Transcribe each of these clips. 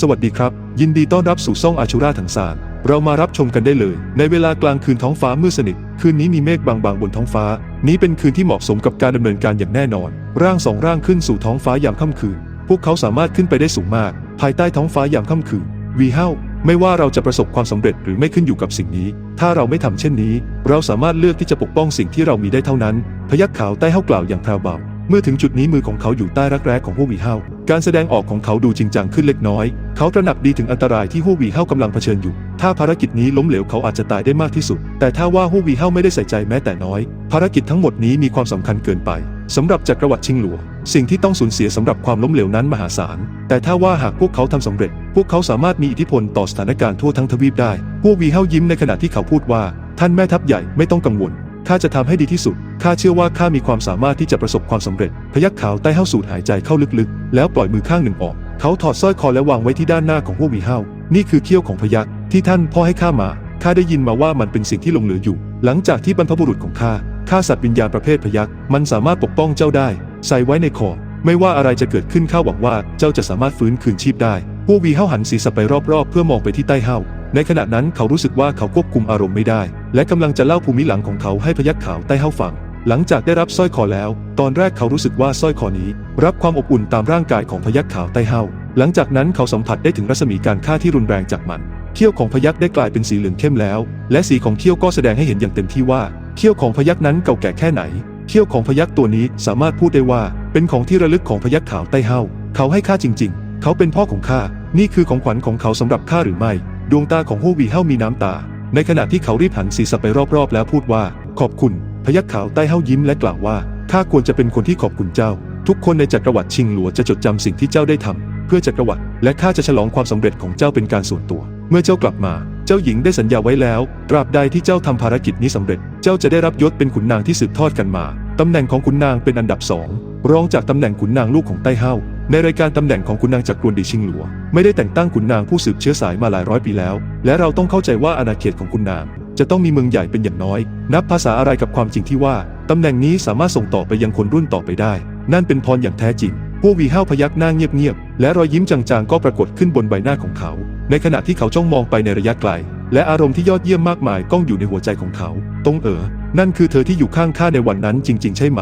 สวัสดีครับ ยินดีต้อนรับสู่ซ่องอาชูราถังสารเรามารับชมกันได้เลย ในเวลากลางคืนท้องฟ้ามืดสนิท คืนนี้มีเมฆบางๆบนท้องฟ้า นี้เป็นคืนที่เหมาะสมกับการดำเนินการอย่างแน่นอน ร่างสองร่างขึ้นสู่ท้องฟ้ายามค่ำคืน พวกเขาสามารถขึ้นไปได้สูงมาก ภายใต้ท้องฟ้ายามค่ำคืนวีเฮาไม่ว่าเราจะประสบความสำเร็จหรือไม่ขึ้นอยู่กับสิ่งนี้ ถ้าเราไม่ทำเช่นนี้ เราสามารถเลือกที่จะปกป้องสิ่งที่เรามีได้เท่านั้น พยักขาวใต้เฮากล่าวอย่างแพรวเบา เมื่อถึงจุดนี้มือของเขาอยู่ใต้รักแร้ของฮู้วีเฮาการแสดงออกของเขาดูจริงจังขึ้นเล็กน้อย เขาตระหนักดีถึงอันตรายที่ฮู้วีเฮากำลังเผชิญอยู่ ถ้าภารกิจนี้ล้มเหลวเขาอาจจะตายได้มากที่สุด แต่ถ้าว่าฮู้วีเฮาไม่ได้ใส่ใจแม้แต่น้อย ภารกิจทั้งหมดนี้มีความสำคัญเกินไปสำหรับจักรวรรดิชิงหลัว สิ่งที่ต้องสูญเสียสำหรับความล้มเหลวนั้นมหาศาล แต่ถ้าว่าหากพวกเขาทำสำเร็จ พวกเขาสามารถมีอิทธิพลต่อสถานการณ์ทั่วทั้งทวีปได้ฮู้วีเฮายิ้มในขณะที่เขาพูดว่า ท่านแม่ทัพใหญ่ไม่ต้องกังวล ข้าจะทำให้ดีที่สุด ข้าเชื่อว่าข้ามีความสามารถที่จะประสบความสำเร็จ พยักขาวใต้เห้าสูดหายใจเข้าลึกๆ แล้วปล่อยมือข้างหนึ่งออก เขาถอดสร้อยคอและวางไว้ที่ด้านหน้าของพวกวีเฮานี่คือเขี้ยวของพยักที่ท่านพ่อให้ข้ามา ข้าได้ยินมาว่ามันเป็นสิ่งที่หลงเหลืออยู่ หลังจากที่บรรพบุรุษของข้าฆ่าสัตว์วิญญาณประเภทพยักมันสามารถปกป้องเจ้าได้ ใส่ไว้ในคอ ไม่ว่าอะไรจะเกิดขึ้นข้าหวังว่าเจ้าจะสามารถฟื้นคืนชีพได้พวกวีเฮาหันศีรษะไปรอบๆ เพื่อมองไปที่ใต้เฮา ในขณะนั้นเขารู้สึกว่าเขาควบคุมอารมณ์ไม่ได้ และกำลังจะเล่าภูมิหลังของเขาให้พยักขาวใต้เฮาฟัง หลังจากได้รับสร้อยคอแล้ว ตอนแรกเขารู้สึกว่าสร้อยคอนี้ รับความอบอุ่นตามร่างกายของพยักขาวใต้เฮาหลังจากนั้นเขาสัมผัสได้ถึงรัศมีการฆ่าที่รุนแรงจากมันเขี้ยวของพยักได้กลายเป็นสีเหลืองเข้มแล้ว และสีของเขี้ยวก็แสดงให้เห็นอย่างเต็มที่ว่าเขี้ยวของพยักนั้นเก่าแก่แค่ไหนเขี้ยวของพยักตัวนี้สามารถพูดได้ว่า เป็นของที่ระลึกของพยักขาวใต้เฮาเขาให้ข้าจริง ๆ เขาเป็นพ่อของข้านี่คือของขวัญของเขาสำหรับข้าหรือไม่ ดวงตาของฮู้วีเฮามีน้ำตา ในขณะที่เขารีบหันศีรษะไปรอบๆ แล้วพูดว่า ขอบคุณ พยักขาวใต้เฮายิ้มและกล่าวว่าข้าควรจะเป็นคนที่ขอบคุณเจ้า ทุกคนในจักรวรรดิชิงหลัวจะจดจำสิ่งที่เจ้าได้ทำเพื่อจักรวรรดิและข้าจะฉลองความสำเร็จของเจ้าเป็นการส่วนตัว เมื่อเจ้ากลับมา เจ้าหญิงได้สัญญาไว้แล้วตราบใดที่เจ้าทำภารกิจนี้สำเร็จ เจ้าจะได้รับยศเป็นขุนนางที่สืบทอดกันมาตำแหน่งของขุนนางเป็นอันดับสองรองจากตำแหน่งขุนนางลูกของไต้เฮา ในรายการตำแหน่งของขุนนางจากกรวนดีชิงหลัว ไม่ได้แต่งตั้งขุนนางผู้สืบเชื้อสายมาหลายร้อยปีแล้ว และเราต้องเข้าใจว่าอาณาเขตของขุนนาง จะต้องมีเมืองใหญ่เป็นอย่างน้อย นับภาษาอะไรกับความจริงที่ว่าตำแหน่งนี้สามารถส่งต่อไปยังคนรุ่นต่อไปได้ นั่นเป็นพรอย่างแท้จริงพวกวีห้าวพยักหน้าเงียบๆ และรอยยิ้มจางๆ ก็ปรากฏขึ้นบนใบหน้าของเขา ในขณะที่เขาจ้องมองไปในระยะไกล และอารมณ์ที่ยอดเยี่ยมมากมายก้องอยู่ในหัวใจของเขา ตรงเอ๋อ นั่นคือเธอที่อยู่ข้างข้าในวันนั้นจริง ๆ ใช่ไหม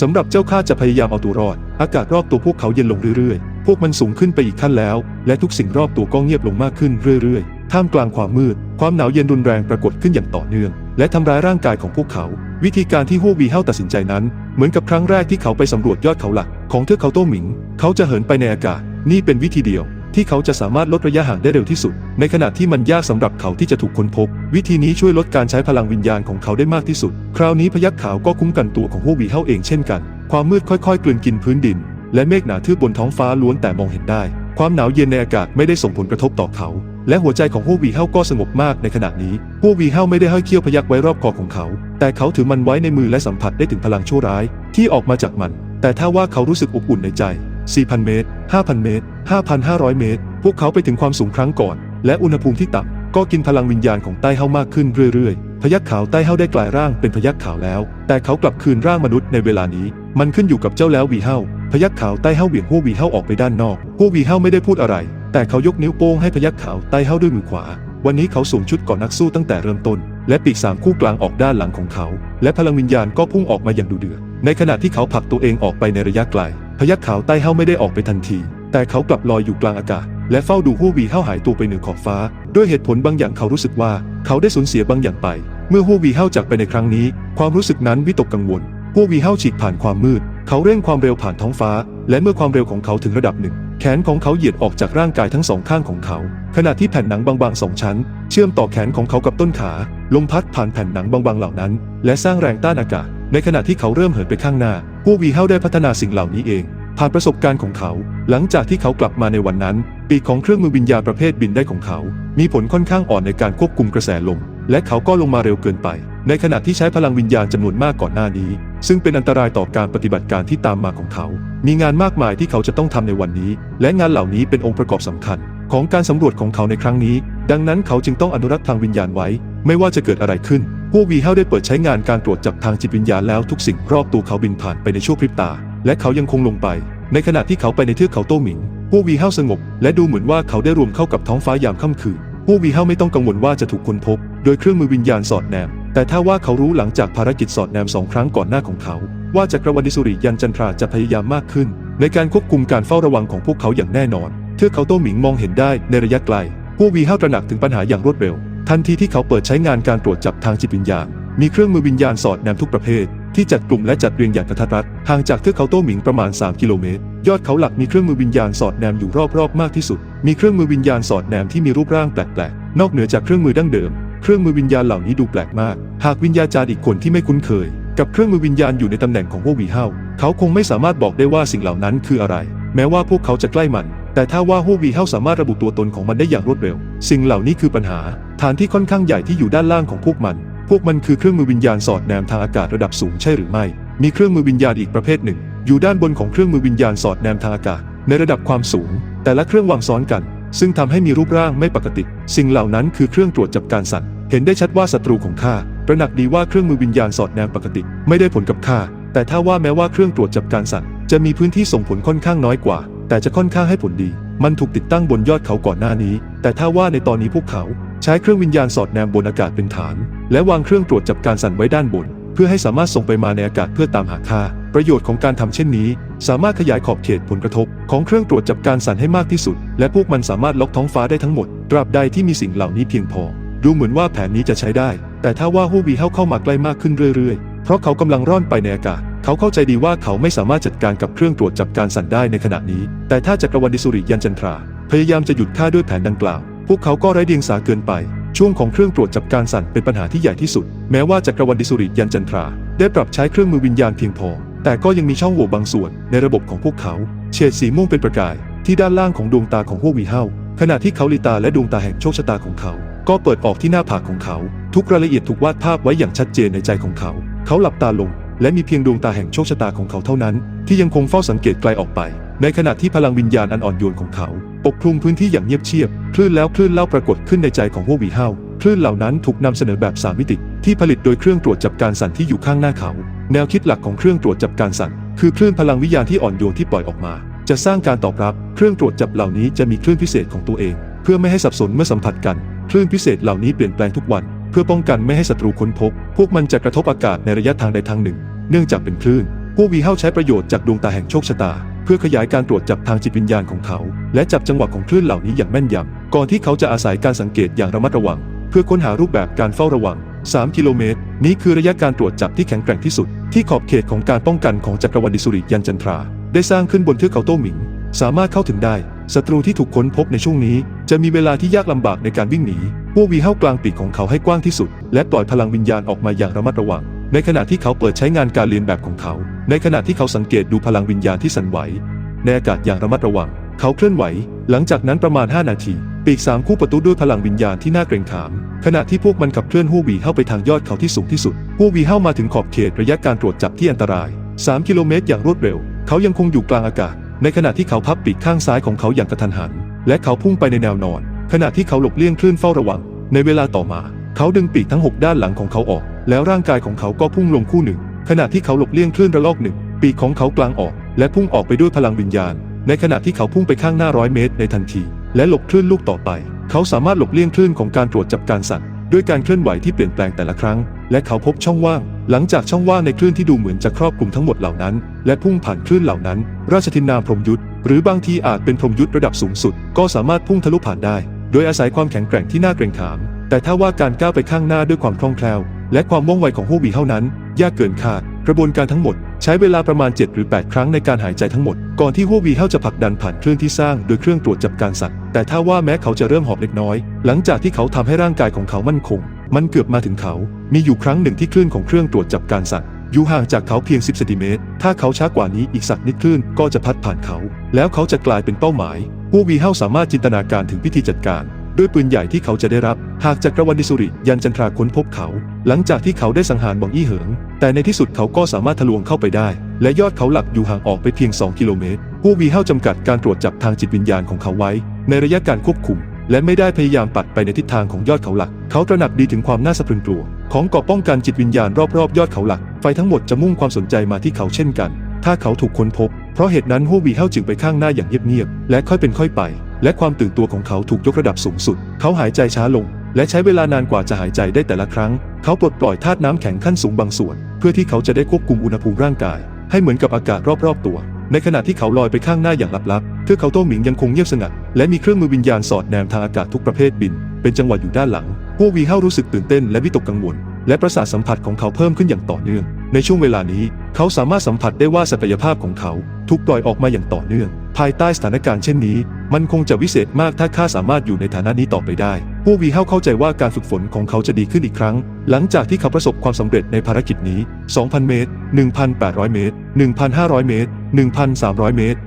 สำหรับเจ้าข้าจะพยายามเอาตัวรอด อากาศรอบตัวพวกเขาเย็นลงเรื่อยๆ พวกมันสูงขึ้นไปอีกขั้นแล้ว และทุกสิ่งรอบตัวก็เงียบลงมากขึ้นเรื่อยๆ ท่ามกลางความมืด ความหนาวเย็นรุนแรงปรากฏขึ้นอย่างต่อเนื่อง และทำร้ายร่างกายของพวกเขา วิธีการที่ฮู้วีเฮาตัดสินใจนั้น เหมือนกับครั้งแรกที่เขาไปสำรวจยอดเขาหลัก ของเทือกเขาโต้หมิง เขาจะเหินไปในอากาศ นี่เป็นวิธีเดียว ที่เขาจะสามารถลดระยะห่างได้เร็วที่สุด ในขณะที่มันยากสำหรับเขาที่จะถูกค้นพบ วิธีนี้ช่วยลดการใช้พลังวิญญาณของเขาได้มากที่สุด คราวนี้พยักขาวก็คุ้มกันตัวของฮู้วีเฮาเองเช่นกัน ความมืดค่อยๆกลืนกินพื้นดิน และเมฆหนาทึบบนท้องฟ้าล้วนแต่มองเห็นได้ ความหนาวเย็นในอากาศไม่ได้ส่งผลกระทบต่อเขา และหัวใจของฮู้วีเฮาก็สงบมากในขณะนี้ฮู้วีเฮาไม่ได้ห้อยเขี้ยวพยักไว้รอบคอของเขา แต่เขาถือมันไว้ในมือและสัมผัสได้ถึงพลังชั่วร้าย ที่ออกมาจากมัน แต่ถ้าว่าเขารู้สึกอบอุ่นในใจ4,000 เมตร 5,000 เมตร 5,500 เมตร พวกเขาไปถึงความสูงครั้งก่อน และอุณหภูมิที่ต่ำก็กินพลังวิญญาณของใต้เฮามากขึ้นเรื่อยๆ พยักขาวใต้เฮาได้กลายร่างเป็นพยักขาวแล้ว แต่เขากลับคืนร่างมนุษย์ในเวลานี้ มันขึ้นอยู่กับเจ้าแล้ววีเฮาพยักขาวใต้เฮาเหวี่ยงหัววีเฮาออกไปด้านนอกหัววีเฮาไม่ได้พูดอะไร แต่เขายกนิ้วโป้งให้พยักขาวใต้เฮาด้วยมือขวา วันนี้เขาสวมชุดก่อนนักสู้ตั้งแต่เริ่มต้น และปีกสามคู่กลางออกด้านหลังของเขา และพลังวิญญาณก็พุ่งออกมาอย่างดุเดือด ในขณะที่เขาผลักตัวเองออกไปในระยะไกล พยักขาวใต้เฮาไม่ได้ออกไปทันที แต่เขากลับลอยอยู่กลางอากาศ และเฝ้าดูฮู้วีเฮาหายตัวไปเหนือขอบฟ้า ด้วยเหตุผลบางอย่างเขารู้สึกว่าเขาได้สูญเสียบางอย่างไป เมื่อฮู้วีเฮาจากไปในครั้งนี้ ความรู้สึกนั้นวิตกกังวลฮู้วีเฮาฉีกผ่านความมืด เขาเร่งความเร็วผ่านท้องฟ้า และเมื่อความเร็วของเขาถึงระดับหนึ่ง แขนของเขาเหยียดออกจากร่างกายทั้งสองข้างของเขา ขณะที่แผ่นหนังบางๆสองชั้น เชื่อมต่อแขนของเขากับต้นขาลมพัดผ่านแผ่นหนังบางๆเหล่านั้น และสร้างแรงต้านอากาศ ในขณะที่เขาเริ่มเหินไปข้างหน้าฮู้วีเฮาได้พัฒนาสิ่งเหล่านี้เอง ผ่านประสบการณ์ของเขา หลังจากที่เขากลับมาในวันนั้น ปีกของเครื่องมือวิญญาณประเภทบินได้ของเขา มีผลค่อนข้างอ่อนในการควบคุมกระแสลม และเขาก็ลงมาเร็วเกินไป ในขณะที่ใช้พลังวิญญาณจำนวนมากก่อนหน้านี้ ซึ่งเป็นอันตรายต่อการปฏิบัติการที่ตามมาของเขา มีงานมากมายที่เขาจะต้องทำในวันนี้ และงานเหล่านี้เป็นองค์ประกอบสำคัญ ของการสำรวจของเขาในครั้งนี้ ดังนั้นเขาจึงต้องอนุรักษ์พลังวิญญาณไว้ ไม่ว่าจะเกิดอะไรขึ้นพวกวีเฮาได้เปิดใช้งานการตรวจจับทางจิตวิญญาณแล้วทุกสิ่งรอบตัวเขาบินผ่านไปในชั่วพริบตา และเขายังคงลงไป ในขณะที่เขาไปในเทือกเขาโต้หมิงพวกวีเฮาสงบ และดูเหมือนว่าเขาได้รวมเข้ากับท้องฟ้ายามค่ำคืนพวกวีเฮาไม่ต้องกังวลว่าจะถูกค้นพบ โดยเครื่องมือวิญญาณสอดแนม แต่ถ้าว่าเขารู้หลังจากภารกิจสอดแนมสองครั้งก่อนหน้าของเขา ว่าจักรวรรดิสุริยันจันทราจะพยายามมากขึ้น ในการควบคุมการเฝ้าระวังของพวกเขาอย่างแน่นอน เทือกเขาโต้หมิงมองเห็นได้ในระยะไกลพวกวีเฮาตระหนักถึงปัญหาอย่างรวดเร็ว ทันทีที่เขาเปิดใช้งานการตรวจจับทางจิตวิญญาณ มีเครื่องมือวิญญาณสอดแนมทุกประเภท ที่จัดกลุ่มและจัดเรียงอย่างกระทัดรัดห่างจากเทือกเขาโต้หมิงประมาณ 3 กิโลเมตร ยอดเขาหลักมีเครื่องมือวิญญาณสอดแนมอยู่รอบๆมากที่สุด มีเครื่องมือวิญญาณสอดแนมที่มีรูปร่างแปลกๆ นอกเหนือจากเครื่องมือดั้งเดิม เครื่องมือวิญญาณเหล่านี้ดูแปลกมาก หากวิญญาจารย์อีกคนที่ไม่คุ้นเคย กับเครื่องมือวิญญาณอยู่ในตำแหน่งของพวกวีเฮาเขาคงไม่สามารถบอกได้ว่าสิ่งเหล่านั้นคืออะไร แม้ว่าพวกเขาจะใกล้มัน แต่ถ้าว่าฮูวีเฮาสามารถระบุตัวตนของมันได้อย่างรวดเร็ว สิ่งเหล่านี้คือปัญหา ฐานที่ค่อนข้างใหญ่ที่อยู่ด้านล่างของพวกมัน พวกมันคือเครื่องมือวิญญาณสอดแนมทางอากาศระดับสูงใช่หรือไม่ มีเครื่องมือวิญญาณอีกประเภทหนึ่ง อยู่ด้านบนของเครื่องมือวิญญาณสอดแนมทางอากาศ ในระดับความสูง แต่ละเครื่องวางซ้อนกัน ซึ่งทำให้มีรูปร่างไม่ปกติ สิ่งเหล่านั้นคือเครื่องตรวจจับการสั่นเห็นได้ชัดว่าศัตรูของข้าตระหนักดีว่าเครื่องมือวิญญาณสอดแนมปกติ ไม่ได้ผลกับข้าแต่ถ้าว่าแม้ว่าเครื่องตรวจจับการสั่นจะมีพื้นที่ส่งผลค่อนข้างน้อยกว่า แต่จะค่อนข้างให้ผลดี มันถูกติดตั้งบนยอดเขาก่อนหน้านี้ แต่ถ้าว่าในตอนนี้พวกเขาใช้เครื่องวิญญาณสอดแนมบนอากาศเป็นฐาน และวางเครื่องตรวจจับการสั่นไว้ด้านบน เพื่อให้สามารถส่งไปมาในอากาศเพื่อตามหาค่า ประโยชน์ของการทำเช่นนี้ สามารถขยายขอบเขตผลกระทบ ของเครื่องตรวจจับการสั่นให้มากที่สุด และพวกมันสามารถล็อกท้องฟ้าได้ทั้งหมด ตราบใดที่มีสิ่งเหล่านี้เพียงพอ ดูเหมือนว่าแผนนี้จะใช้ได้ แต่ถ้าว่าฮูวีเฮาเข้ามาใกล้มากขึ้นเรื่อยๆ เพราะเขากำลังร่อนไปในอากาศเขาเข้าใจดีว่าเขาไม่สามารถจัดการกับเครื่องตรวจจับการสั่นได้ในขณะนี้ แต่ถ้าจักรวรรดิสุริยันจันทราพยายามจะหยุดข้าด้วยแผนดังกล่าว พวกเขาก็ไร้เดียงสาเกินไป ช่วงของเครื่องตรวจจับการสั่นเป็นปัญหาที่ใหญ่ที่สุด แม้ว่าจักรวรรดิสุริยันจันทรา ได้ปรับใช้เครื่องมือวิญญาณเพียงพอ แต่ก็ยังมีช่องโหว่บางส่วนในระบบของพวกเขา เฉดสีม่วงเป็นประกาย ที่ด้านล่างของดวงตาของพวกวีเฮาขณะที่เขาลีตาและดวงตาแห่งโชคชะตาของเขา ก็เปิดออกที่หน้าผากของเขา ทุกรายละเอียดถูกวาดภาพไว้อย่างชัดเจนในใจของเขา เขาหลับตาลง และมีเพียงดวงตาแห่งโชคชะตาของเขาเท่านั้น ที่ยังคงเฝ้าสังเกตไกลออกไป ในขณะที่พลังวิญญาณอันอ่อนโยนของเขา ปกคลุมพื้นที่อย่างเงียบเชียบ คลื่นแล้วคลื่นเล่าปรากฏขึ้นในใจของพววีเฮาคลื่นเหล่านั้นถูกนำเสนอแบบสามมิติ ที่ผลิตโดยเครื่องตรวจจับการสั่นที่อยู่ข้างหน้าเขา แนวคิดหลักของเครื่องตรวจจับการสั่น คือคลื่นพลังวิญญาณที่อ่อนโยนที่ปล่อยออกมา จะสร้างการตอบรับ เครื่องตรวจจับเหล่านี้จะมีคลื่นพิเศษของตัวเอง เพื่อไม่ให้สับสนเมื่อสัมผัสกัน คลื่นพิเศษเหล่านี้เปลี่ยนแปลงทุกวัน เพื่อป้องกันไม่ให้ศัตรูค้นพบ พวกมันจะกระทบอากาศในระยะทางใดทางหนึ่ง เนื่องจากเป็นคลื่น พวกวีเฮาใช้ประโยชน์จากดวงตาแห่งโชคชะตา เพื่อขยายการตรวจจับทางจิตวิญญาณของเขา และจับจังหวะของคลื่นเหล่านี้อย่างแม่นยำก่อนที่เขาจะอาศัยการสังเกตอย่างระมัดระวัง เพื่อค้นหารูปแบบการเฝ้าระวัง 3 กิโลเมตร นี้คือระยะการตรวจจับที่แข็งแกร่งที่สุด ที่ขอบเขตของการป้องกันของจักรวรรดิสุริยันจันทรา ได้สร้างขึ้นบนเทือกเขาโต้หมิง สามารถเข้าถึงได้ศัตรูที่ถูกค้นพบในช่วงนี้ จะมีเวลาที่ยากลำบากในการวิ่งหนีพวกวีเฮากลางปีกของเขาให้กว้างที่สุด และปล่อยพลังวิญญาณออกมาอย่างระมัดระวัง ในขณะที่เขาเปิดใช้งานการเรียนแบบของเขา ในขณะที่เขาสังเกตดูพลังวิญญาณที่สั่นไหว ในอากาศอย่างระมัดระวัง เขาเคลื่อนไหว หลังจากนั้นประมาณ 5 นาที ปีกสามคู่ประตูด้วยพลังวิญญาณที่น่าเกรงขาม ขณะที่พวกมันขับเคลื่อนฮู้วีเข้าไปทางยอดเขาที่สูงที่สุดฮู้วีเข้ามาถึงขอบเขตระยะการตรวจจับที่อันตราย 3 กิโลเมตรอย่างรวดเร็ว เขายังคงอยู่กลางอากาศ ในขณะที่เขาพับปีกข้างซ้ายของเขาอย่างกระทันหัน และเขาพุ่งไปในแนวนอน ขณะที่เขาหลบเลี่ยงคลื่นเฝ้าระวัง ในเวลาต่อมา เขาดึงปีกทั้ง 6 ด้านหลังของเขาออก แล้วร่างกายของเขาก็พุ่งลงคู่หนึ่ง ขณะที่เขาหลบเลี่ยงคลื่นระลอกหนึ่ง ปีกของเขากลางออก และพุ่งออกไปด้วยพลังวิญญาณ ในขณะที่เขาพุ่งไปข้างหน้าร้อยเมตรในทันที และหลบคลื่นลูกต่อไป เขาสามารถหลบเลี่ยงคลื่นของการตรวจจับการสั่นด้วยการเคลื่อนไหวที่เปลี่ยนแปลงแต่ละครั้ง และเขาพบช่องว่าง หลังจากช่องว่างในคลื่นที่ดูเหมือนจะครอบคลุมทั้งหมดเหล่านั้น และพุ่งผ่านคลื่นเหล่านั้น ราชทินนามพรมยุทธ์หรือบางทีอาจเป็นพรมยุทธ์ระดับสูงสุด ก็สามารถพุ่งทะลุผ่านได้ โดยอาศัยความแข็งแกร่งที่น่าเกรงขาม แต่ถ้าว่าการก้าวไปข้างหน้าด้วยความคล่องแคล่ว และความว่องไวของฮู้บีเท่านั้น ยากเกินคาดกระบวนการทั้งหมด ใช้เวลาประมาณ 7 หรือ 8 ครั้งในการหายใจทั้งหมด ก่อนที่ฮู้บีเฮาจะผลักดันผ่านเครื่องที่สร้างโดยเครื่องตรวจจับการสัตว์ แต่ถ้าว่าแม้เขาจะเริ่มหอบเล็กน้อย หลังจากที่เขาทำให้ร่างกายของเขามั่นคง มันเกือบมาถึงเขา มีอยู่ครั้งหนึ่งที่คลื่นของเครื่องตรวจจับการสัตว์อยู่ห่างจากเขาเพียง 10เซนติเมตร ถ้าเขาช้ากว่านี้อีกสักนิดคลื่นก็จะพัดผ่านเขา แล้วเขาจะกลายเป็นเป้าหมายฮู้วีเฮาสามารถจินตนาการถึงวิธีจัดการ ด้วยปืนใหญ่ที่เขาจะได้รับ หากจักรวรรดิสุริยันจันทราค้นพบเขา หลังจากที่เขาได้สังหารบองอี้เหิง แต่ในที่สุดเขาก็สามารถทะลวงเข้าไปได้ และยอดเขาหลักอยู่ห่างออกไปเพียง 2 กิโลเมตร ผู้วีเฮาจำกัดการตรวจจับทางจิตวิญญาณของเขาไว้ ในระยะการควบคุม และไม่ได้พยายามปัดไปในทิศทางของยอดเขาหลัก เขาตระหนักดีถึงความน่าสะพรึงกลัว ของเกราะป้องกันจิตวิญญาณรอบๆยอดเขาหลัก ไฟทั้งหมดจะมุ่งความสนใจมาที่เขาเช่นกัน ถ้าเขาถูกค้นพบ เพราะเหตุนั้นฮัววีเฮาจึงไปข้างหน้าอย่างเงียบๆและค่อยเป็นค่อยไป และความตื่นตัวของเขาถูกยกระดับสูงสุด เขาหายใจช้าลง และใช้เวลานานกว่าจะหายใจได้แต่ละครั้ง เขาปลดปล่อยธาตุน้ำแข็งขั้นสูงบางส่วน เพื่อที่เขาจะได้ควบคุมอุณหภูมิร่างกาย ให้เหมือนกับอากาศรอบๆตัว ในขณะที่เขาลอยไปข้างหน้าอย่างลับๆเทือกเขาโต้หมิงยังคงเงียบสงัด และมีเครื่องมือวิญญาณสอดแนมทางอากาศทุกประเภทบิน เป็นจังหวะอยู่ด้านหลังพวกวีเฮารู้สึกตื่นเต้นและวิตกกังวล และประสาทสัมผัสของเขาเพิ่มขึ้นอย่างต่อเนื่อง ในช่วงเวลานี้เขาสามารถสัมผัสได้ว่าศักยภาพของเขาถูกปล่อยออกมาอย่างต่อเนื่อง ภายใต้สถานการณ์เช่นนี้ มันคงจะวิเศษมากถ้าข้าสามารถอยู่ในฐานะนี้ต่อไปได้ พวกวีเฮาเข้าใจว่าการฝึกฝนของเขาจะดีขึ้นอีกครั้ง หลังจากที่เขาประสบความสำเร็จในภารกิจนี้ 2,000 เมตร 1,800 เมตร 1,500 เมตร 1,300 เมตร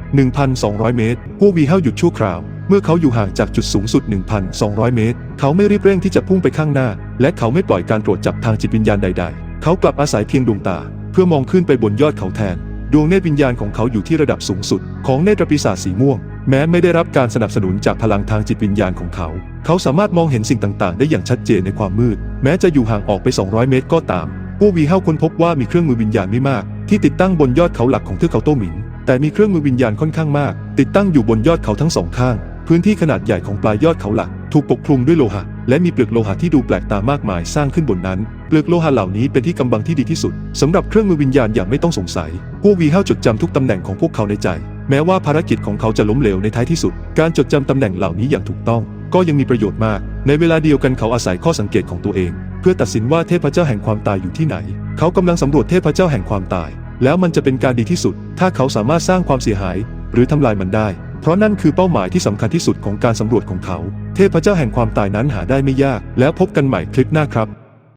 1,200 เมตร พวกวีเฮาหยุดชั่วคราว เมื่อเขาอยู่ห่างจากจุดสูงสุด 1,200 เมตร เขาไม่รีบเร่งที่จะพุ่งไปข้างหน้า และเขาไม่ปล่อยการตรวจจับทางจิตวิญญาณใด ๆ เขากลับอาศัยเพียงดวงตา เพื่อมองขึ้นไปบนยอดเขาแทน ดวงเนตรวิญญาณของเขาอยู่ที่ระดับสูงสุด ของเนตรปีศาจสีม่วง แม้ไม่ได้รับการสนับสนุนจากพลังทางจิตวิญญาณของเขา เขาสามารถมองเห็นสิ่งต่างๆ ได้อย่างชัดเจนในความมืด แม้จะอยู่ห่างออกไป 200 เมตรก็ตาม ผู้วีเฮาค้นพบว่ามีเครื่องมือวิญญาณไม่มาก ที่ติดตั้งบนยอดเขาหลักของเทือกเขาโตหมิน แต่มีเครื่องมือวิญญาณค่อนข้างมาก ติดตั้งอยู่บนยอดเขาทั้งสองข้าง พื้นที่ขนาดใหญ่ของปลายยอดเขาหลัก ถูกปกคลุมด้วยโลหะ และมีเปลือกโลหะที่ดูแปลกตามากมายสร้างขึ้นบนนั้น เปลือกโลหะเหล่านี้เป็นที่กำบังที่ดีที่สุดสำหรับเครื่องมือวิญญาณอย่างไม่ต้องสงสัย พวกวีเฮาจดจำทุกตำแหน่งของพวกเขาในใจ แม้ว่าภารกิจของเขาจะล้มเหลวในท้ายที่สุด การจดจำตำแหน่งเหล่านี้อย่างถูกต้อง ก็ยังมีประโยชน์มาก ในเวลาเดียวกันเขาอาศัยข้อสังเกตของตัวเอง เพื่อตัดสินว่าเทพเจ้าแห่งความตายอยู่ที่ไหน เขากำลังสำรวจเทพเจ้าแห่งความตาย แล้วมันจะเป็นการดีที่สุด ถ้าเขาสามารถสร้างความเสียหาย หรือทำลายมันได้ เพราะนั่นคือเป้าหมายที่สำคัญที่สุดของการสำรวจของเขา เทพเจ้าแห่งความตายนั้นหาได้ไม่ยาก แล้วพบกันใหม่คลิปหน้าครับ